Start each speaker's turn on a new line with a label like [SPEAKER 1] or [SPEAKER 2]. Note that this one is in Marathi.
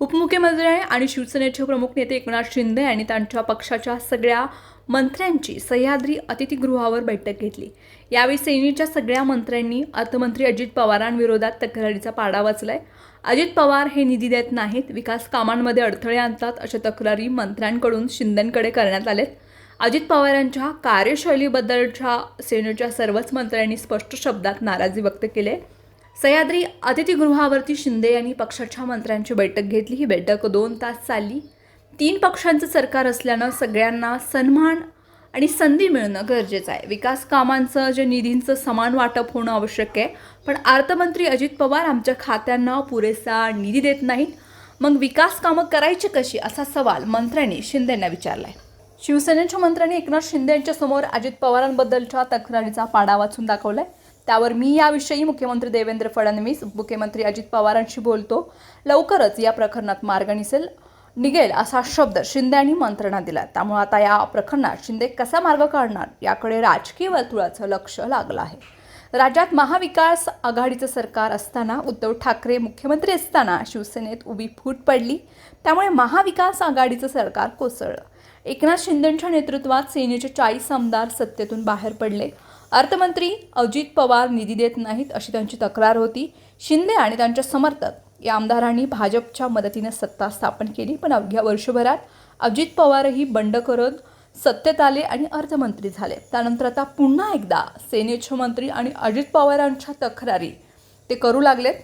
[SPEAKER 1] उपमुख्यमंत्री आणि शिवसेनेचे प्रमुख नेते एकनाथ शिंदे यांनी त्यांच्या पक्षाच्या सगळ्या मंत्र्यांची सह्याद्री अतिथीगृहावर बैठक घेतली. यावेळी सेनेच्या सगळ्या मंत्र्यांनी अर्थमंत्री अजित पवारांविरोधात तक्रारीचा पाडा वाचलाय. अजित पवार हे निधी देत नाहीत विकास कामांमध्ये अडथळे आणतात अशा तक्रारी मंत्र्यांकडून शिंदेंकडे करण्यात आलेत अजित पवारांच्या कार्यशैलीबद्दलच्या सेनेच्या सर्वच मंत्र्यांनी स्पष्ट शब्दात नाराजी व्यक्त केली आहे. सह्याद्री अतिथीगृहावरती शिंदे यांनी पक्षाच्या मंत्र्यांची बैठक घेतली. ही बैठक दोन तास चालली. तीन पक्षांचं सरकार असल्यानं सगळ्यांना सन्मान आणि संधी मिळणं गरजेचं आहे. विकास कामांचं जे निधींचं समान वाटप होणं आवश्यक आहे. पण अर्थमंत्री अजित पवार आमच्या खात्यांना पुरेसा निधी देत नाहीत. मग विकास कामं करायची कशी? असा सवाल मंत्र्यांनी शिंदेंना विचारला आहे शिवसेनेच्या मंत्र्यांनी एकनाथ शिंदे यांच्यासमोर अजित पवारांबद्दलच्या तक्रारीचा पाडा वाचून दाखवला आहे त्यावर मी याविषयी मुख्यमंत्री देवेंद्र फडणवीस मुख्यमंत्री अजित पवारांशी बोलतो. लवकरच या प्रकरणात मार्ग निसेल निघेल असा शब्द शिंदे यांनी दिला. त्यामुळे आता या प्रकरणात शिंदे कसा मार्ग काढणार याकडे राजकीय वर्तुळाचं लक्ष लागलं आहे. राज्यात महाविकास आघाडीचं सरकार असताना उद्धव ठाकरे मुख्यमंत्री असताना शिवसेनेत उभी फूट पडली. त्यामुळे महाविकास आघाडीचं सरकार कोसळलं. एकनाथ शिंदेंच्या नेतृत्वात सेनेचे चाळीस आमदार सत्तेतून बाहेर पडले. अर्थमंत्री अजित पवार निधी देत नाहीत अशी त्यांची तक्रार होती. शिंदे आणि त्यांच्या समर्थक या आमदारांनी भाजपच्या मदतीने सत्ता स्थापन केली. पण अवघ्या वर्षभरात अजित पवारही बंड करत सत्तेत आले आणि अर्थमंत्री झाले. त्यानंतर आता पुन्हा एकदा सेनेचे मंत्री आणि अजित पवारांच्या तक्रारी ते करू लागलेत.